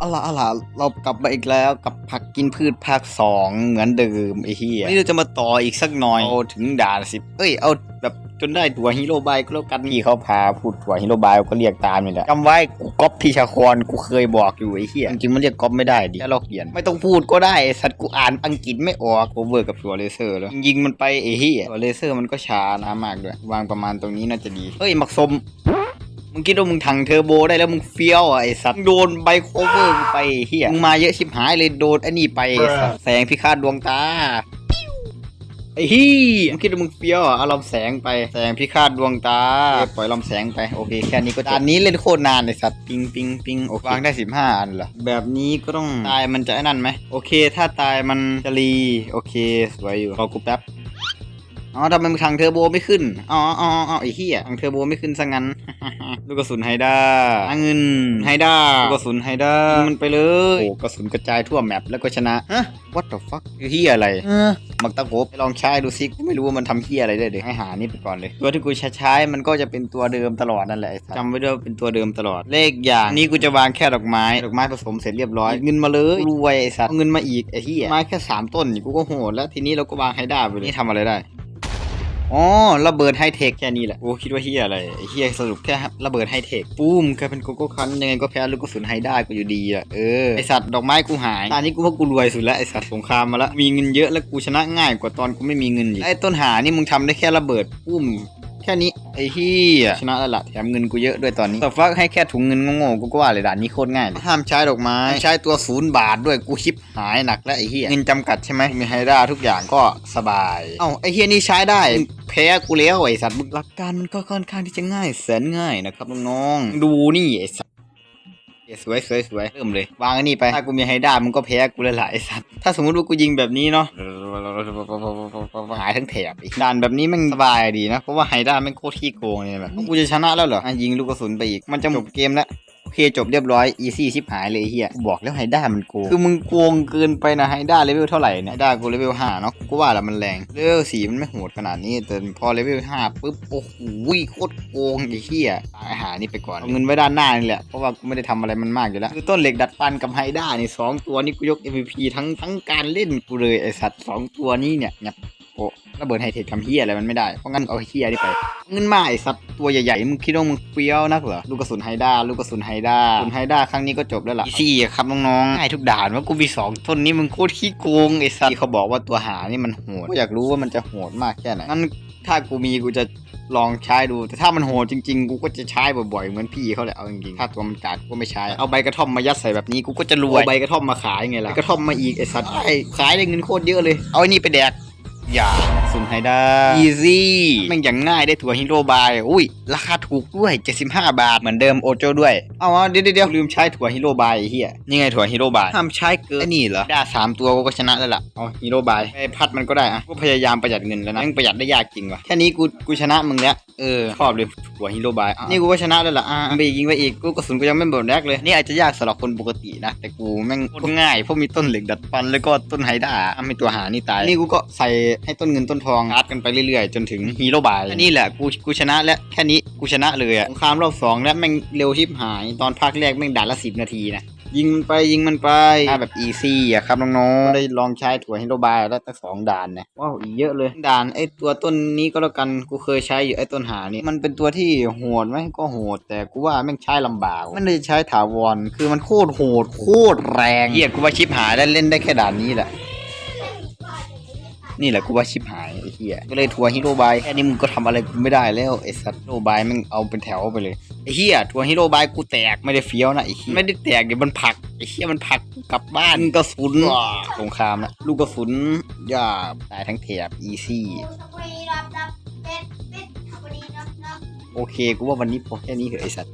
เอาล่ะเอาล่ะเรากลับมาอีกแล้วกับผักกินพืชภาคสองเหมือนเดิมไอ้เหี้ยนี่เราจะมาต่ออีกสักหน่อยเอาถึงด่านสิบเอ้ยเอาแบบจนได้ถั่วฮีโร่บายก็แล้วกันพี่เขาพาพูดถั่วฮีโร่บายก็เรียกตามนี่แหละจำไว้กูก๊อปพี่ชาคอนกูเคยบอกอยู่ไอ้เหี้ยจริงๆมันเรียกก๊อปไม่ได้ดิแค่เราเขียน ไม่ต้องพูดก็ได้ไอ้สัตว์กูอ่านอังกฤษไม่ออกโอเวอร์กับถั่วเลเซอร์แล้วยิงมันไปไอ้เหี้ยถั่วเลเซอร์มันก็ช้านะมากด้วย วางประมาณตรงนี้น่าจะดีเฮ้ยหมักสม มึงคิดว่ามึงถังเทอร์โบได้แล้วมึงเฟี้ยวอะไอ้สัตว์มึงโดนไบโคเวอร์กูไปไอ้เฮียมึงมาเยอะชิบหายเลยโดนไอ้นี่ไปไอ้สัตว์แสงพิฆาตดวงตาไอ้เฮียมึงคิดว่ามึงเฟี้ยวอะเอาลำแสงไปแสงพิฆาตดวงตาปล่อยลำแสงไปโอเคแค่นี้ก็จบอันนี้เล่นโคตรนานไอ้สัตว์ปิงปิงปิงโอเควางได้สิบห้าอันเหรอแบบนี้ก็ต้องตายมันจะไอ้นั่นไหมโอเค ถ้าตายมันจะรีโอเคสวยอยู่รอกูแป๊บ อ๋อทำไมมึงทางเทอร์โบไม่ขึ้น อ๋ออ๋ออ๋อไอ้เหี้ยทางเทอร์โบไม่ขึ้นซะงั้น ลูกกระสุนไฮด้าอะเงินไฮด้าลูกกระสุนไฮด้ายิงมันไปเลย โอ้กระสุนกระจายทั่วแมปแล้วก็ชนะฮะ what the fuck คือเหี้ยอะไรมักตะโขบไปลองใช้ดูซิกูไม่รู้ว่ามันทำเหี้ยอะไรได้เดี๋ยวให้หานี่ไปก่อนเลย ตัวที่กูใช้ใช้มันก็จะเป็นตัวเดิมตลอดนั่นแหละไอ้สัสจำไว้ด้วยว่าเป็นตัวเดิมตลอด เลขอย่างนี้กูจะวางแค่ดอกไม้ ดอกไม้ผสมเสร็จเรียบร้อยเงินมาเลยรวยไอ้สัสเอาเงินมาอีกไอ้เหี้ยไม้แค่สามต้นนี่กูก็โหดแล้วทีนี้เราก็วางไฮด้าไปเลยนี่ทำอะไรได้ อ๋อระเบิดไฮเทคแค่นี้แหละโอ้คิดว่าเฮียอะไรเฮียสรุปแค่ระเบิดไฮเทคปุ้มกลายเป็นโกโก้คันยังไงก็แพ้ลูกกระสุนไฮได้กูอยู่ดีอะเออไอสัตว์ดอกไม้กูหายตอนนี้กูว่ากูรวยสุดแล้วไอสัตว์สงครามมาแล้วมีเงินเยอะแล้วกูชนะง่ายกว่าตอนกูไม่มีเงินอีกไอต้นหานี่มึงทำได้แค่ระเบิดปุ้ม แค่นี้ไอ้เฮียชนะแล้วล่ะแถมเงินกูเยอะด้วยตอนนี้แต่ฟักให้แค่ถุงเงินโง่ๆกูก็ว่าเลยด่านนี้โคตรง่ายเลยห้ามใช้ดอกไม้ใช้ตัวศูนย์บาทด้วยกูชิปหายหนักแล้วไอ้เฮียเงินจำกัดใช่ไหมมีไฮด้าทุกอย่างก็สบาย เอ้าไอ้เฮียนี่ใช้ได้มึงแพ้กูแล้วไอ้สัตว์มึงหลักการมันก็ค่อนข้างที่จะง่ายแสนง่ายนะครับน้องๆดูนี่ไอ้สัตว์ สวยสวยสวยเริ่มเลยวางอันนี้ไปถ้ากูมีไฮด้ามึงก็แพ้กูลยหลายสัตว์ถ้าสมมติว่ากูยิงแบบนี้เนาะหายทั้งแถบอีกด่านแบบนี้มันสบายดีนะเพราะว่าไฮด้าไม่โคตรขี้โกงเลยแบบกูจะชนะแล้วเหรออะยิงลูกกระสุนไปอีกมันจะจบเกมแล้ว อเคจบเรียบร้อยอีซี่ชิบหายเลยเฮียบอกแล้วไฮด้ามันโกงคือมึงโกงเกินไปนะไฮด้าเลเวลเท่าไหร่เนี่ยไฮด้ากูเลเวลห้าเนาะกูว่าแล้วมันแรงเลเวลสี่มันไม่โหดขนาดนี้แต่พอเลเวลห้าปุ๊บโอ้โหโคตรโกงไอ้เฮียอาหารนี่ไปก่อนเอาเงินไว้ด้านหน้านี่แหละเพราะว่ากูไม่ได้ทำอะไรมันมากอยู่แล้วคือต้นเหล็กดัดฟันกับไฮด้านี่สองตัวนี่กูยก MVP ทั้งทั้งการเล่นกูเลยไอสัตว์สองตัวนี้เนี่ยเนี่ย อ้ระเบิดไฮเทคทำเฮียอะไรมันไม่ได้ เพราะงั้นเอาเฮียนี่ไปเงินมาไอสัตว์ตัวใหญ่ๆมึงคิดว่ามึงเฟี้ยวนักเหรอลูกกระสุนไฮด้าลูกกระสุนไฮด้าสุนไฮด้าครั้งนี้ก็จบแล้วล่ะสี่ครับน้องๆง่ายทุกด่านว่ากูมีสองต้นนี้มึงโคตรขี้โกงไอสัตว์เขาบอกว่าตัวหานี่มันโหดกูอยากรู้ว่ามันจะโหดมากแค่ไหนงั้นถ้ากูมีกูจะลองใช้ดู แต่ถ้ามันโหดจริงๆ กูก็จะใช้บ่อยๆ เหมือนพี่เขาแหละเอาจริงๆ ถ้าตัวมันกากกูก็ไม่ใช้ เอาใบกระท่อมมายัดใส่แบบนี้กูก็จะรวย เอาใบกระท่อมมาขายไงล่ะ กระท่อมมาอีกไอสัตว์ขายได้เงินโคตรเยอะเลย เอาไอ้นี่ไปแดก อย่าสุนไฮด้าอีซี่แม่งอย่างง่ายได้ถั่วฮีโร่บาย อุ้ย ราคาถูกด้วย 75 บาท เหมือนเดิมโอโจด้วย เอาเอาเดี๋ยวเดี๋ยวลืมใช้ถั่วฮีโร่บายไอ้เฮียนี่ไงถั่วฮีโร่บายห้ามใช้เกินไอ้นี่เหรอได้สามตัวกูก็ชนะแล้วล่ะเอาฮีโร่บายไอ้พัดมันก็ได้อะกูพยายามประหยัดเงินแล้วนะแม่งประหยัดได้ยากจริงว่ะแค่นี้กูกูชนะมึงแล้วเออชอบเลยถั่วฮีโร่บายอะนี่กูก็ชนะแล้วล่ะอะไปอีกยิงไปอีกกูกระสุนกูยังไม่หมดแรกเลยนี่อาจจะยากสำหรับคนปกตินะแต่กูแม่งโคตรง่ายเพราะมีต้นเหล็กดัดฟันแล้วก็ต้นไฮด้าทำให้ตัวหานี่ตายนี่กูก็ใส่ให้ต้นเงินต้นทองอาร์ตกันไปเรื่อยๆ จนถึงฮีโร่บายนี่แหละกูกูชนะแล้วแค่นี้กูชนะเลยอะสงครามรอบสองแล้วแม่งเร็วชิบหายตอนภาคแรกแม่งด่านละสิบนาทีนะ ยิงมันไปยิงมันไปถ้าแบบอีซี่อะครับน้องๆได้ลองใช้ถั่วฮีโร่บายแล้วตั้งสองด่านนะว้าวอีกเยอะเลยด่านไอตัวต้นนี้ก็แล้วกันกูเคยใช้อยู่ไอต้นหานี่มันเป็นตัวที่โหดไหมก็โหด แต่กูว่าแม่งใช้ลำบากมันเลยใช้ถาวรคือมันโคตรโหดโคตรแรงเฮียกูว่าชิปหายแล้วเล่นได้แค่ด่านนี้แหละ นี่แหละกูว่าชิบหายไอ้เหี้ยก็เลยทัวร์ฮีโร่บายแค่นี้มึงก็ทำอะไรกูไม่ได้แล้วไอ้สัตว์ฮีโร่บายมึงเอาเป็นแถวไปเลยไอ้เหี้ยทัวร์ฮีโร่บายกูแตกไม่ได้เฟี้ยวนะไอ้เหี้ยไม่ได้แตกเดี๋ยวมันผลักไอ้เหี้ยมันผลักกูกลับบ้านกระสุนสงครามนะลูกกระสุนย่าตายทั้งแถบอีซี่สปรีรับรับเป็ดเป็ดสปรีรับรับโอเคกูว่าวันนี้พอแค่นี้เถอะไอ้สัตว์